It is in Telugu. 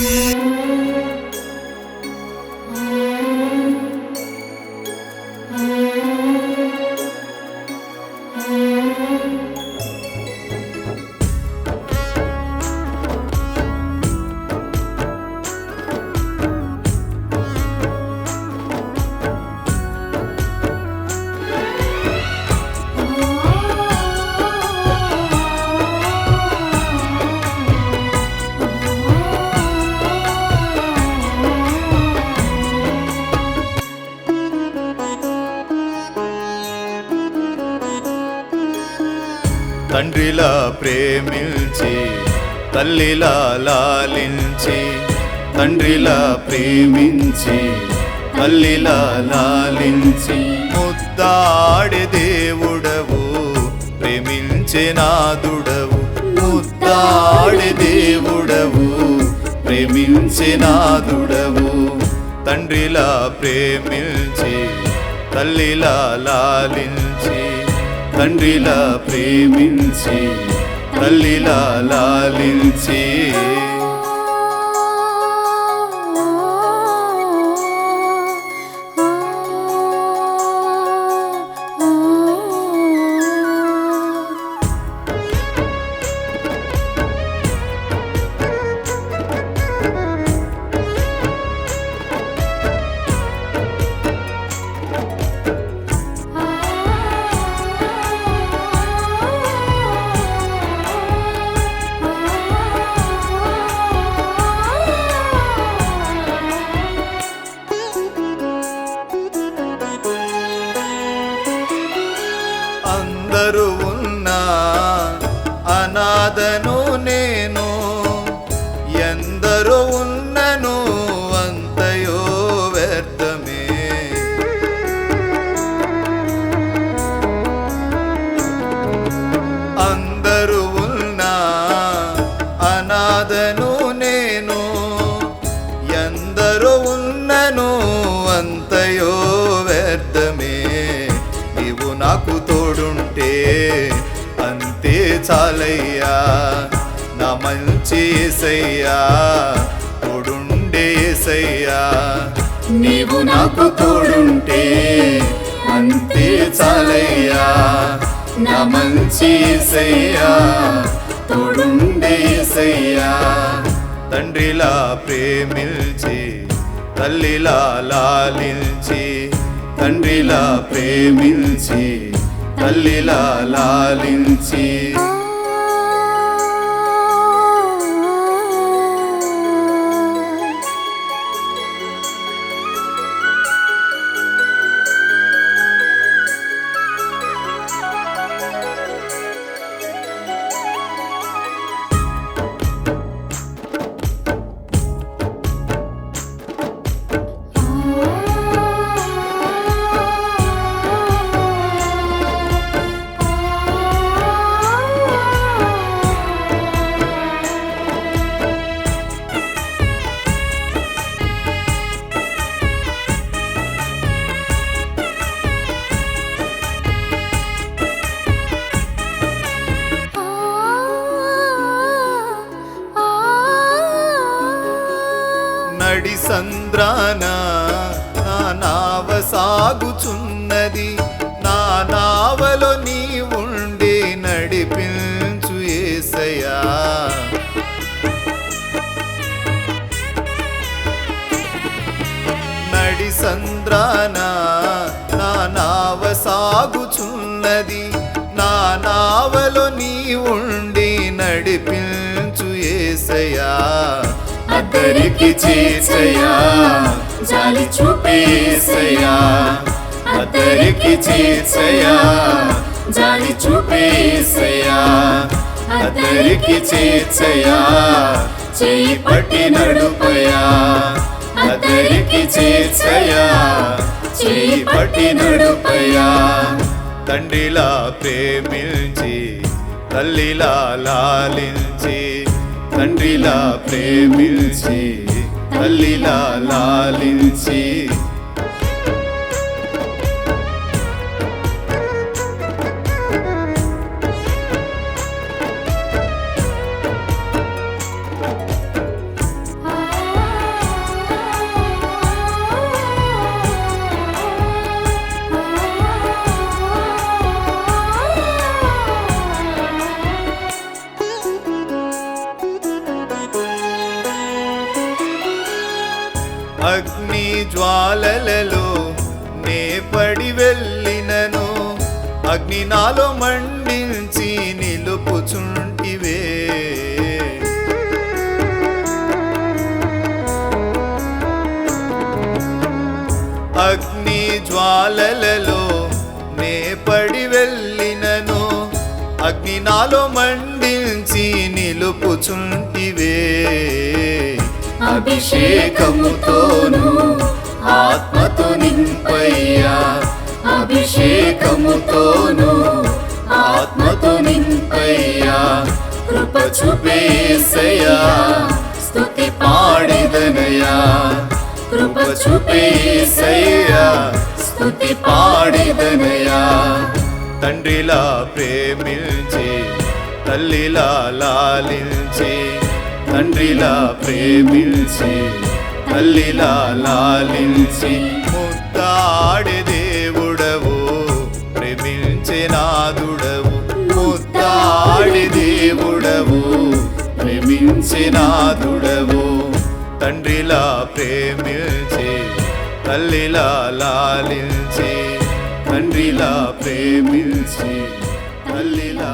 Música తండ్రిలా ప్రేమించి తల్లిలా లాలించి తండ్రిలా ప్రేమించి తల్లిలా లాలించి. ముద్దాడి దేవుడవు ప్రేమించే నాదుడవు. ముద్దాడి దేవుడవు ప్రేమించే నాదుడవు. తండ్రిలా ప్రేమించి తల్లిలా లాలించి. తండ్రిలా ప్రేమించి తల్లిలా లాలించి. అనాథను నేను. ఎందరో ఉన్నను అంతయో వ్యర్థమే. అందరూ ఉన్నా అనాథను నేను. ఎందరో ఉన్నను అంతయో చాలయ్యా నా మంచి ఏసయ్యా తోడుండే ఏసయ్యా. నీవు నాకు తోడుంటే అంతే చాలయ్యా నా మంచి ఏసయ్యా తోడుండే ఏసయ్యా. తండ్రిలా ప్రేమించి తల్లిలా లాలించి తండ్రిలా ప్రేమించి తల్లిలా లాలించి. ప్రాణ నా నావ సాగుచున్నది నా నావలో నీ ఉండే నడిపించు ఏసయా నడి సంద్రాన నా నావ సాగుచున్నది నా నావలో నీ ఉండి నడిపించు ఏసయా అద్దరికి చేసయ్యా జాలి చూపేసయ్యా అద్దరికి చేసయ్యా జాలి చూపేసయ్యా అద్దరికి చేసయ్యా చేయి పట్టి నడుపయా అద్దరికి చేసయ్యా చేయి పట్టి నడుపయా తండ్రిలా ప్రేమించి తల్లిలా లాలించి తండ్రిలా ప్రేమించి తల్లిలా లాలించి అగ్ని జ్వాలలలో నే పడి వెళ్ళినను. అగ్ని నాలో మండించి నిలుపుచుంటివే. అగ్ని జ్వాలలలో నే పడి వెళ్ళినను. అగ్ని నాలో మండించి నిలుపుచుంటి అభిషేకముతోను ఆత్మతో నింపయ్యా. అభిషేకముతోను ఆత్మతో నింపయ్యా. కృప చూపేసయ్యా స్థుతి పాడిదనయా కృప చూపేసయ్యా స్థుతి పాడిదనయా తండ్రిలా ప్రేమించి తల్లిలా లాలించి తండ్రిలా ప్రేమించి తల్లిలా లాలించి ముత్తాడి దేవుడవు ప్రేమించే నాదుడవు ముద్దాడి దేవుడవు ప్రేమించే నాదుడవు. తండ్రిలా ప్రేమించి తల్లిలా లాలించి తండ్రిలా ప్రేమించి తల్లిలా